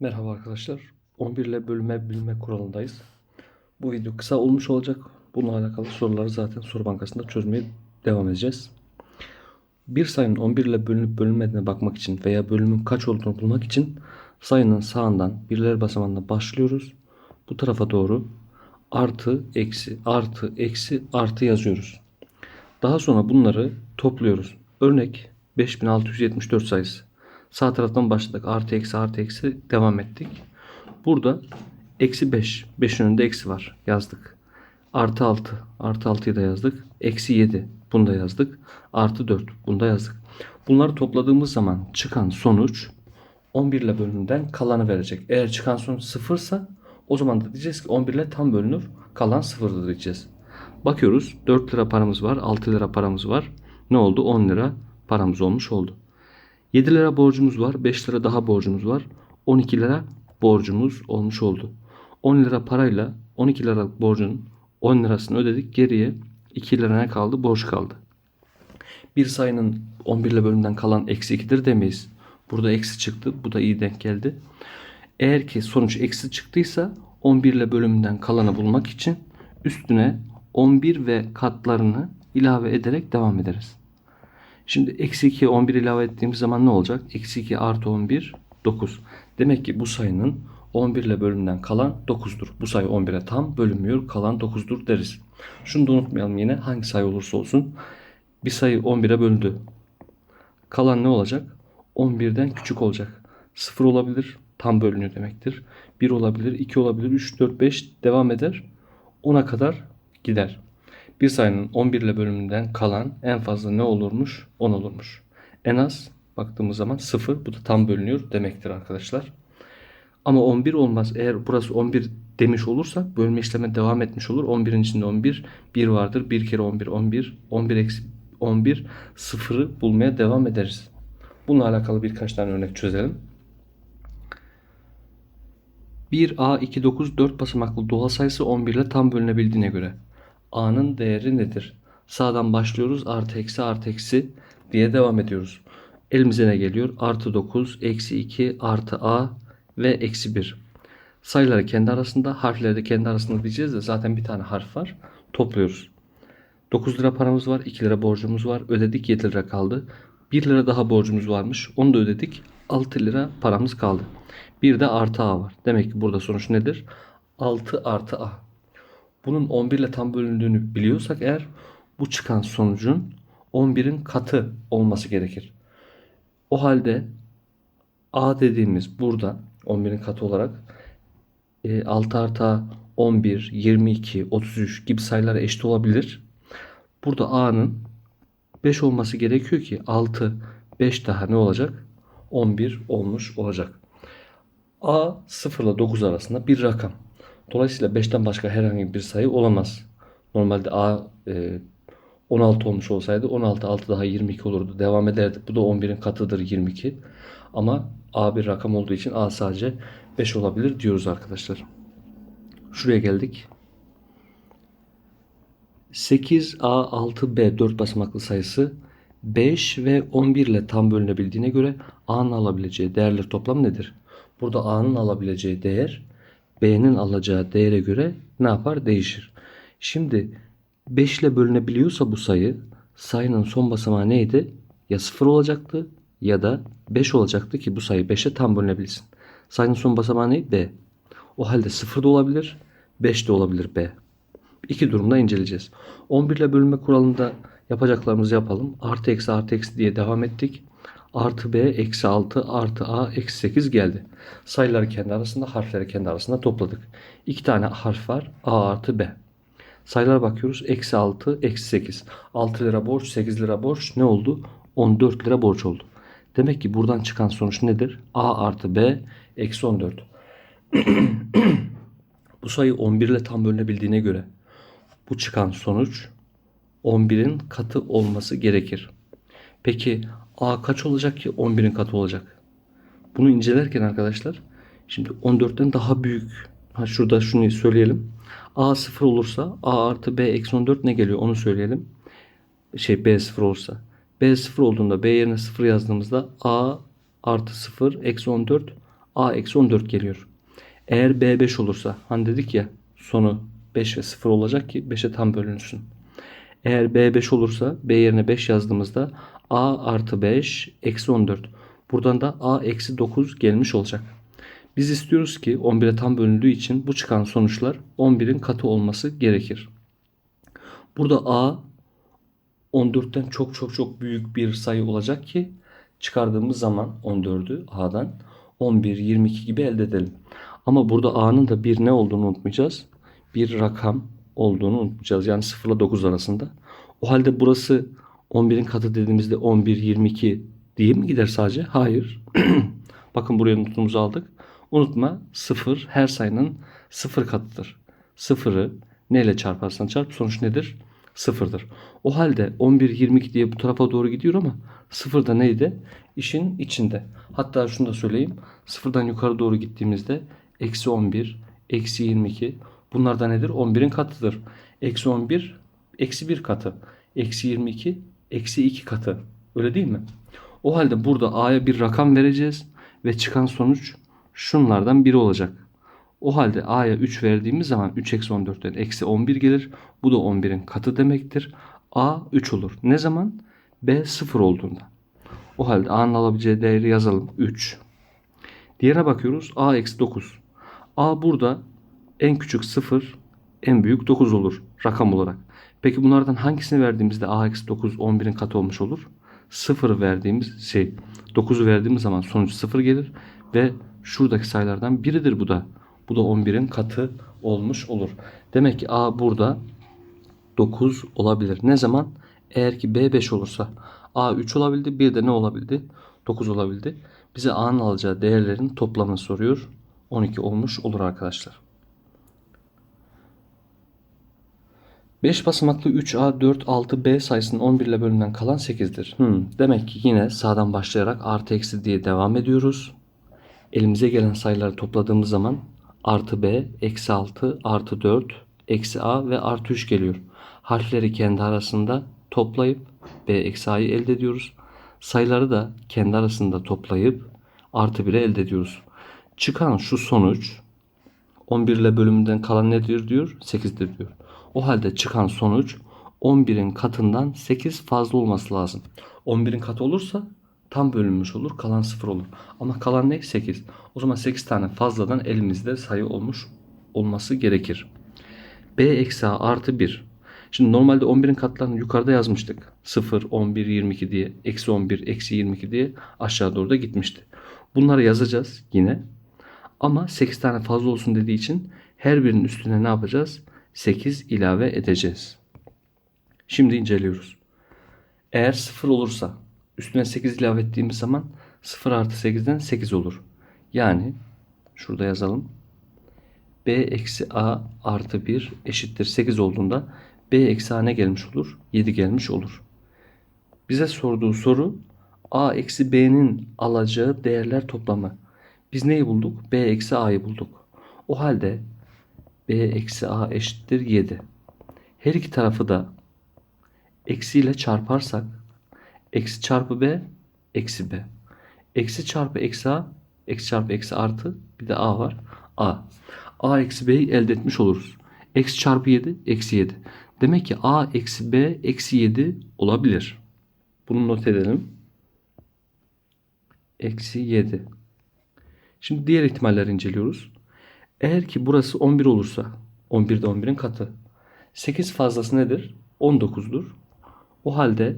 Merhaba arkadaşlar. 11 ile bölüme bilme kuralındayız. Bu video kısa olmuş olacak. Bununla alakalı soruları zaten soru bankasında çözmeye devam edeceğiz. Bir sayının 11 ile bölünüp bölünmediğine bakmak için veya bölümün kaç olduğunu bulmak için sayının sağından birler basamağına başlıyoruz. Bu tarafa doğru artı, eksi, artı, eksi, artı yazıyoruz. Daha sonra bunları topluyoruz. Örnek 5674 sayısı. Sağ taraftan başladık. Artı eksi artı eksi devam ettik. Burada eksi 5. 5'in önünde eksi var. Yazdık. Artı 6. Artı 6'yı da yazdık. Eksi 7. Bunu da yazdık. Artı 4. Bunu da yazdık. Bunları topladığımız zaman çıkan sonuç 11 ile bölümünden kalanı verecek. Eğer çıkan sonuç sıfırsa o zaman da diyeceğiz ki 11 ile tam bölünür. Kalan sıfırdır diyeceğiz. Bakıyoruz 4 lira paramız var. 6 lira paramız var. Ne oldu? 10 lira paramız olmuş oldu. 7 lira borcumuz var. 5 lira daha borcumuz var. 12 lira borcumuz olmuş oldu. 10 lira parayla 12 lira borcun 10 lirasını ödedik. Geriye 2 lira ne kaldı? Borç kaldı. Bir sayının 11 ile bölümünden kalan eksi 2'dir demeyiz. Burada eksi çıktı. Bu da iyi denk geldi. Eğer ki sonuç eksi çıktıysa 11 ile bölümünden kalanı bulmak için üstüne 11 ve katlarını ilave ederek devam ederiz. Şimdi eksi 2'ye 11 ilave ettiğimiz zaman ne olacak? Eksi 2 artı 11 9. Demek ki bu sayının 11 ile bölümünden kalan 9'dur. Bu sayı 11'e tam bölünmüyor. Kalan 9'dur deriz. Şunu da unutmayalım yine hangi sayı olursa olsun. Bir sayı 11'e bölündü. Kalan ne olacak? 11'den küçük olacak. 0 olabilir. Tam bölünüyor demektir. 1 olabilir. 2 olabilir. 3, 4, 5 devam eder. 10'a kadar gider. Bir sayının 11 ile bölümünden kalan en fazla ne olurmuş? 10 olurmuş. En az baktığımız zaman 0. Bu da tam bölünüyor demektir arkadaşlar. Ama 11 olmaz. Eğer burası 11 demiş olursak bölme işleme devam etmiş olur. 11'in içinde 11. 1 vardır. 1 kere 11 11. 11 eksi 11 sıfırı bulmaya devam ederiz. Bununla alakalı birkaç tane örnek çözelim. 1A 2 9 4 basamaklı doğal sayısı 11 ile tam bölünebildiğine göre A'nın değeri nedir? Sağdan başlıyoruz. Artı eksi artı eksi diye devam ediyoruz. Elimize ne geliyor? Artı 9, eksi 2, artı A ve eksi 1. Sayıları kendi arasında, harfleri de kendi arasında diyeceğiz de zaten bir tane harf var. Topluyoruz. 9 lira paramız var, 2 lira borcumuz var. Ödedik 7 lira kaldı. 1 lira daha borcumuz varmış. Onu da ödedik. 6 lira paramız kaldı. Bir de artı A var. Demek ki burada sonuç nedir? 6 artı A. Bunun 11 ile tam bölündüğünü biliyorsak eğer bu çıkan sonucun 11'in katı olması gerekir. O halde A dediğimiz burada 11'in katı olarak e, 6 artı A 11, 22, 33 gibi sayılara eşit olabilir. Burada A'nın 5 olması gerekiyor ki 6, 5 daha ne olacak? 11 olmuş olacak. A 0 ile 9 arasında bir rakam. Dolayısıyla 5'ten başka herhangi bir sayı olamaz. Normalde A e, 16 olmuş olsaydı 16 6 daha 22 olurdu. Devam ederdi. Bu da 11'in katıdır 22. Ama A bir rakam olduğu için A sadece 5 olabilir diyoruz arkadaşlar. Şuraya geldik. 8A6B 4 basamaklı sayısı 5 ve 11 ile tam bölünebildiğine göre A'nın alabileceği değerler toplamı nedir? Burada A'nın alabileceği değer B'nin alacağı değere göre ne yapar? Değişir. Şimdi 5 ile bölünebiliyorsa bu sayı sayının son basamağı neydi? Ya 0 olacaktı ya da 5 olacaktı ki bu sayı 5'e tam bölünebilsin. Sayının son basamağı neydi? B. O halde 0 da olabilir, 5 de olabilir B. İki durumda inceleyeceğiz. 11 ile bölünme kuralında yapacaklarımızı yapalım. Artı eksi artı eksi diye devam ettik. Artı B eksi 6 artı A eksi 8 geldi. Sayıları kendi arasında harfleri kendi arasında topladık. İki tane harf var. A artı B. Sayılara bakıyoruz. Eksi 6 eksi 8. 6 lira borç 8 lira borç ne oldu? 14 lira borç oldu. Demek ki buradan çıkan sonuç nedir? A artı B eksi 14. Bu sayı 11 ile tam bölünebildiğine göre bu çıkan sonuç 11'in katı olması gerekir. Peki A kaç olacak ki 11'in katı olacak? Bunu incelerken arkadaşlar şimdi 14'ten daha büyük. Ha şurada şunu söyleyelim. A 0 olursa A artı B eksi 14 ne geliyor onu söyleyelim. Şey B 0 olursa. B 0 olduğunda B yerine 0 yazdığımızda A artı 0 eksi 14 A eksi 14 geliyor. Eğer B 5 olursa hani dedik ya sonu 5 ve 0 olacak ki 5'e tam bölünsün. Eğer B 5 olursa B yerine 5 yazdığımızda A artı 5 eksi 14. Buradan da A eksi 9 gelmiş olacak. Biz istiyoruz ki 11'e tam bölündüğü için bu çıkan sonuçlar 11'in katı olması gerekir. Burada A 14'ten çok çok çok büyük bir sayı olacak ki çıkardığımız zaman 14'ü A'dan 11, 22 gibi elde edelim. Ama burada A'nın da bir ne olduğunu unutmayacağız. Bir rakam olduğunu unutmayacağız. Yani 0 ile 9 arasında. O halde burası 11'in katı dediğimizde 11, 22 diye mi gider sadece? Hayır. Bakın buraya notumuzu aldık. Unutma 0 her sayının 0 katıdır. 0'ı neyle çarparsan çarp sonuç nedir? Sıfırdır. O halde 11, 22 diye bu tarafa doğru gidiyor ama sıfır da neydi? İşin içinde. Hatta şunu da söyleyeyim. Sıfırdan yukarı doğru gittiğimizde eksi 11, eksi 22 bunlar da nedir? 11'in katıdır. Eksi 11, eksi 1 katı. Eksi 22, eksi 2 katı. Öyle değil mi? O halde burada A'ya bir rakam vereceğiz ve çıkan sonuç şunlardan biri olacak. O halde A'ya 3 verdiğimiz zaman 3 eksi 14'ten eksi 11 gelir. Bu da 11'in katı demektir. A 3 olur. Ne zaman? B 0 olduğunda. O halde A'nın alabileceği değeri yazalım. 3. Diğerine bakıyoruz. A eksi 9. A burada en küçük 0, en büyük 9 olur rakam olarak. Peki bunlardan hangisini verdiğimizde A eksi 9 11'in katı olmuş olur? 0 verdiğimiz şey 9'u verdiğimiz zaman sonuç 0 gelir ve şuradaki sayılardan biridir bu da. Bu da 11'in katı olmuş olur. Demek ki A burada 9 olabilir. Ne zaman? Eğer ki B 5 olursa A 3 olabildi. Bir de ne olabildi? 9 olabildi. Bize A'nın alacağı değerlerin toplamını soruyor. 12 olmuş olur arkadaşlar. 5 basamaklı 3A, 4, 6B sayısının 11 ile bölümünden kalan 8'dir. Hmm, demek ki yine sağdan başlayarak artı eksi diye devam ediyoruz. Elimize gelen sayıları topladığımız zaman artı B, eksi 6, artı 4, eksi A ve artı 3 geliyor. Harfleri kendi arasında toplayıp B eksi A'yı elde ediyoruz. Sayıları da kendi arasında toplayıp artı 1'i elde ediyoruz. Çıkan şu sonuç 11 ile bölümünden kalan nedir diyor? 8'dir diyor. O halde çıkan sonuç 11'in katından 8 fazla olması lazım. 11'in katı olursa tam bölünmüş olur. Kalan 0 olur. Ama kalan ne? 8. O zaman 8 tane fazladan elimizde sayı olmuş olması gerekir. B eksi A artı 1. Şimdi normalde 11'in katlarını yukarıda yazmıştık. 0, 11, 22 diye. Eksi 11, eksi 22 diye aşağı doğru da gitmişti. Bunları yazacağız yine. Ama 8 tane fazla olsun dediği için her birinin üstüne ne yapacağız? 8 ilave edeceğiz. Şimdi inceliyoruz. Eğer 0 olursa üstüne 8 ilave ettiğimiz zaman 0 artı 8'den 8 olur. Yani şurada yazalım. B eksi A artı 1 eşittir 8 olduğunda B eksi A ne gelmiş olur? 7 gelmiş olur. Bize sorduğu soru A eksi B'nin alacağı değerler toplamı. Biz neyi bulduk? B eksi A'yı bulduk. O halde B eksi A eşittir 7. Her iki tarafı da eksiyle çarparsak eksi çarpı B eksi B. Eksi çarpı eksi A eksi çarpı eksi artı bir de A var. A. A eksi B'yi elde etmiş oluruz. Eksi çarpı 7 eksi 7. Demek ki A eksi B eksi 7 olabilir. Bunu not edelim. Eksi 7. Şimdi diğer ihtimalleri inceliyoruz. Eğer ki burası 11 olursa 11 de 11'in katı. 8 fazlası nedir? 19'dur. O halde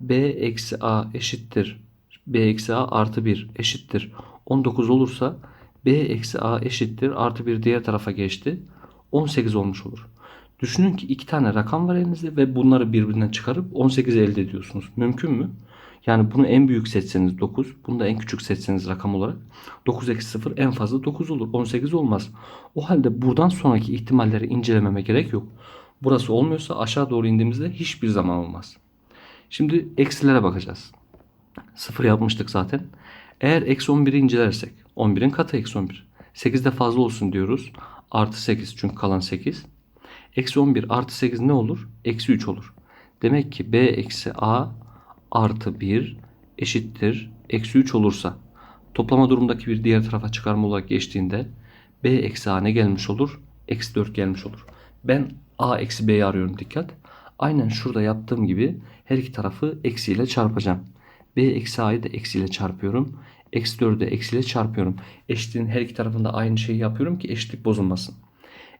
B eksi A eşittir. B eksi A artı 1 eşittir. 19 olursa B eksi A eşittir. Artı 1 diğer tarafa geçti. 18 olmuş olur. Düşünün ki iki tane rakam var elinizde ve bunları birbirinden çıkarıp 18 elde ediyorsunuz. Mümkün mü? Yani bunu en büyük seçseniz 9, bunu da en küçük seçseniz rakam olarak 9 eksi 0 en fazla 9 olur. 18 olmaz. O halde buradan sonraki ihtimalleri incelememe gerek yok. Burası olmuyorsa aşağı doğru indiğimizde hiçbir zaman olmaz. Şimdi eksilere bakacağız. 0 yapmıştık zaten. Eğer eksi 11'i incelersek 11'in katı eksi 11. 8'de fazla olsun diyoruz. Artı 8 çünkü kalan 8. Eksi 11 artı 8 ne olur? Eksi 3 olur. Demek ki B eksi A artı 1 eşittir eksi 3 olursa Toplama durumdaki bir diğer tarafa çıkarma olarak geçtiğinde b eksi a ne gelmiş olur? Eksi 4 gelmiş olur. Ben a eksi b'yi arıyorum dikkat. Aynen şurada yaptığım gibi her iki tarafı eksiyle çarpacağım. b eksi a'yı da eksiyle çarpıyorum. Eksi 4'ü de eksiyle çarpıyorum. Eşitliğin her iki tarafında aynı şeyi yapıyorum ki eşitlik bozulmasın.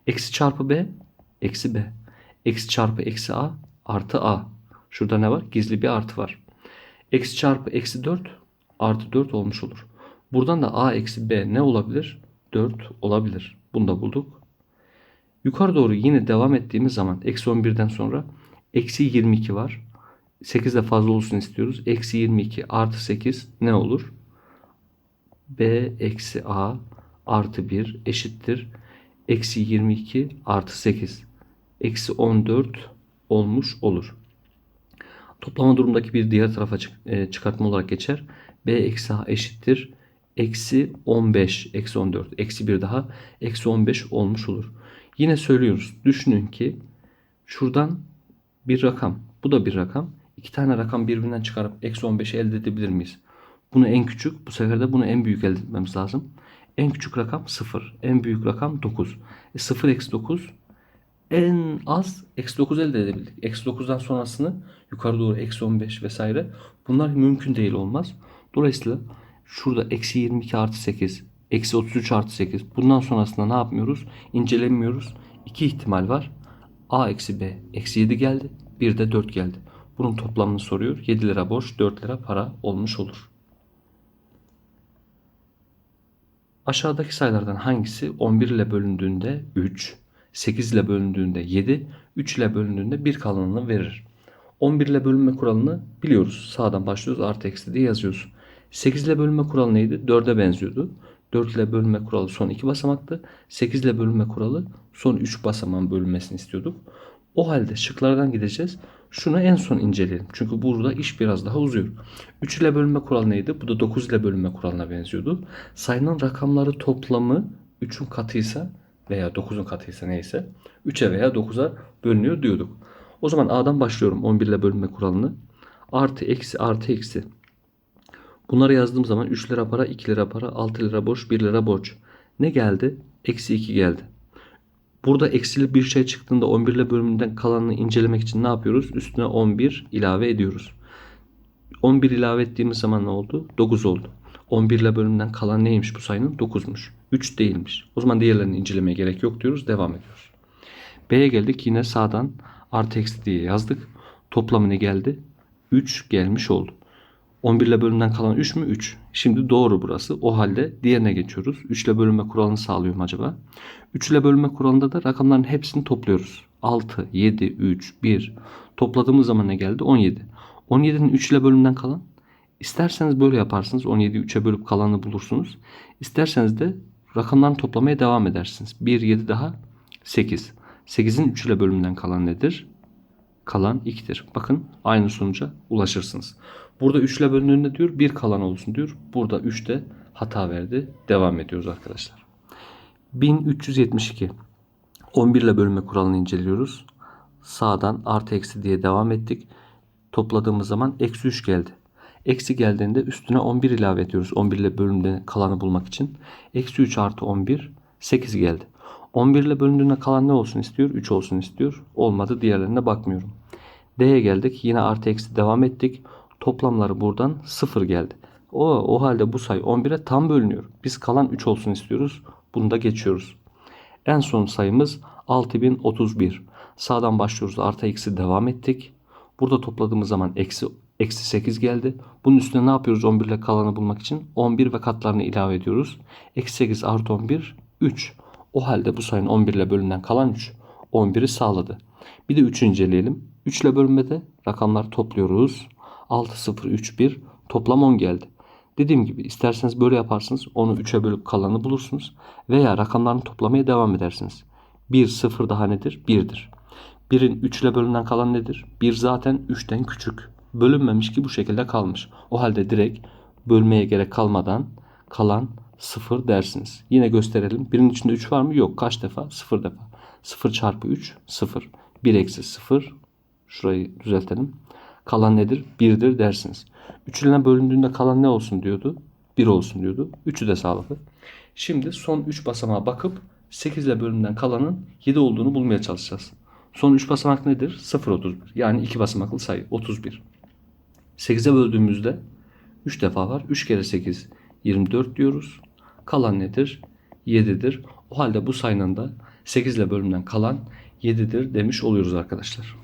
Eksi çarpı b eksi b. Eksi çarpı eksi a artı a. Şurada ne var? Gizli bir artı var. Eksi çarpı eksi 4 artı 4 olmuş olur. Buradan da a eksi b ne olabilir? 4 olabilir. Bunu da bulduk. Yukarı doğru yine devam ettiğimiz zaman eksi 11'den sonra eksi 22 var. 8 de fazla olsun istiyoruz. Eksi 22 artı 8 ne olur? b eksi a artı 1 eşittir. Eksi 22 artı 8. Eksi 14 olmuş olur. Toplama durumdaki bir diğer tarafa çık- e, çıkartma olarak geçer. b eksi a eşittir. Eksi 15, eksi 14, eksi 1 daha eksi 15 olmuş olur. Yine söylüyoruz. Düşünün ki şuradan bir rakam, bu da bir rakam. İki tane rakam birbirinden çıkarıp eksi 15'i elde edebilir miyiz? Bunu en küçük, bu sefer de bunu en büyük elde etmemiz lazım. En küçük rakam 0, en büyük rakam 9. E 0 eksi 9 en az eksi 9 elde edebildik. Eksi 9'dan sonrasını yukarı doğru eksi 15 vesaire bunlar mümkün değil olmaz. Dolayısıyla şurada eksi 22 artı 8, eksi 33 artı 8 bundan sonrasında ne yapmıyoruz? İncelemiyoruz. İki ihtimal var. A eksi B eksi 7 geldi. Bir de 4 geldi. Bunun toplamını soruyor. 7 lira borç 4 lira para olmuş olur. Aşağıdaki sayılardan hangisi 11 ile bölündüğünde 3, 8 ile bölündüğünde 7, 3 ile bölündüğünde 1 kalanını verir? 11 ile bölünme kuralını biliyoruz. Sağdan başlıyoruz artı eksi diye yazıyoruz. 8 ile bölünme kuralı neydi? 4'e benziyordu. 4 ile bölünme kuralı son 2 basamaktı. 8 ile bölünme kuralı son 3 basamağın bölünmesini istiyorduk. O halde şıklardan gideceğiz. Şunu en son inceleyelim. Çünkü burada iş biraz daha uzuyor. 3 ile bölünme kuralı neydi? Bu da 9 ile bölünme kuralına benziyordu. Sayının rakamları toplamı 3'ün katıysa veya 9'un katıysa neyse 3'e veya 9'a bölünüyor diyorduk. O zaman A'dan başlıyorum 11 ile bölünme kuralını. Artı eksi artı eksi. Bunları yazdığım zaman 3 lira para, 2 lira para, 6 lira borç, 1 lira borç. Ne geldi? Eksi 2 geldi. Burada eksili bir şey çıktığında 11 ile bölümünden kalanını incelemek için ne yapıyoruz? Üstüne 11 ilave ediyoruz. 11 ilave ettiğimiz zaman ne oldu? 9 oldu. 11 ile bölümünden kalan neymiş bu sayının? 9'muş. 3 değilmiş. O zaman diğerlerini incelemeye gerek yok diyoruz. Devam ediyoruz. B'ye geldik. Yine sağdan artı eksi diye yazdık. Toplamı ne geldi? 3 gelmiş oldu. 11 ile bölümden kalan 3 mü? 3. Şimdi doğru burası. O halde diğerine geçiyoruz. 3 ile bölünme kuralını sağlıyor mu acaba? 3 ile bölünme kuralında da rakamların hepsini topluyoruz. 6, 7, 3, 1. Topladığımız zaman ne geldi? 17. 17'nin 3 ile bölümden kalan. İsterseniz böyle yaparsınız. 17'yi 3'e bölüp kalanı bulursunuz. İsterseniz de rakamlarını toplamaya devam edersiniz. 1, 7 daha 8. 8'in 3 ile bölümünden kalan nedir? Kalan 2'dir. Bakın aynı sonuca ulaşırsınız. Burada 3 ile bölündüğünde diyor 1 kalan olsun diyor. Burada 3'te hata verdi. Devam ediyoruz arkadaşlar. 1372. 11 ile bölünme kuralını inceliyoruz. Sağdan artı eksi diye devam ettik. Topladığımız zaman eksi 3 geldi. Eksi geldiğinde üstüne 11 ilave ediyoruz. 11 ile bölümde kalanı bulmak için. Eksi 3 artı 11 8 geldi. 11 ile bölündüğünde kalan ne olsun istiyor? 3 olsun istiyor. Olmadı diğerlerine bakmıyorum. D'ye geldik. Yine artı eksi devam ettik. Toplamları buradan 0 geldi. O, o halde bu sayı 11'e tam bölünüyor. Biz kalan 3 olsun istiyoruz. Bunu da geçiyoruz. En son sayımız 6031. Sağdan başlıyoruz. Artı eksi devam ettik. Burada topladığımız zaman eksi, eksi 8 geldi. Bunun üstüne ne yapıyoruz 11 ile kalanı bulmak için? 11 ve katlarını ilave ediyoruz. Eksi 8 artı 11 3. O halde bu sayının 11 ile bölünen kalan 3. 11'i sağladı. Bir de 3'ü inceleyelim. 3 ile bölünmede rakamları topluyoruz. 6, 0, 3, 1 toplam 10 geldi. Dediğim gibi isterseniz böyle yaparsınız. Onu 3'e bölüp kalanı bulursunuz. Veya rakamlarını toplamaya devam edersiniz. 1, 0 daha nedir? 1'dir. 1'in 3 ile bölünen kalan nedir? 1 zaten 3'ten küçük. Bölünmemiş ki bu şekilde kalmış. O halde direkt bölmeye gerek kalmadan kalan 0 dersiniz. Yine gösterelim. 1'in içinde 3 var mı? Yok. Kaç defa? 0 defa. 0 çarpı 3 0. 1 eksi 0. Şurayı düzeltelim. Kalan nedir? 1'dir dersiniz. 3 ile bölündüğünde kalan ne olsun diyordu? 1 olsun diyordu. 3'ü de sağladı. Şimdi son 3 basamağa bakıp 8 ile bölümden kalanın 7 olduğunu bulmaya çalışacağız. Son 3 basamak nedir? 0,31. Yani 2 basamaklı sayı 31. 8'e böldüğümüzde 3 defa var. 3 kere 8 24 diyoruz. Kalan nedir? 7'dir. O halde bu sayının da 8 ile bölümden kalan 7'dir demiş oluyoruz arkadaşlar.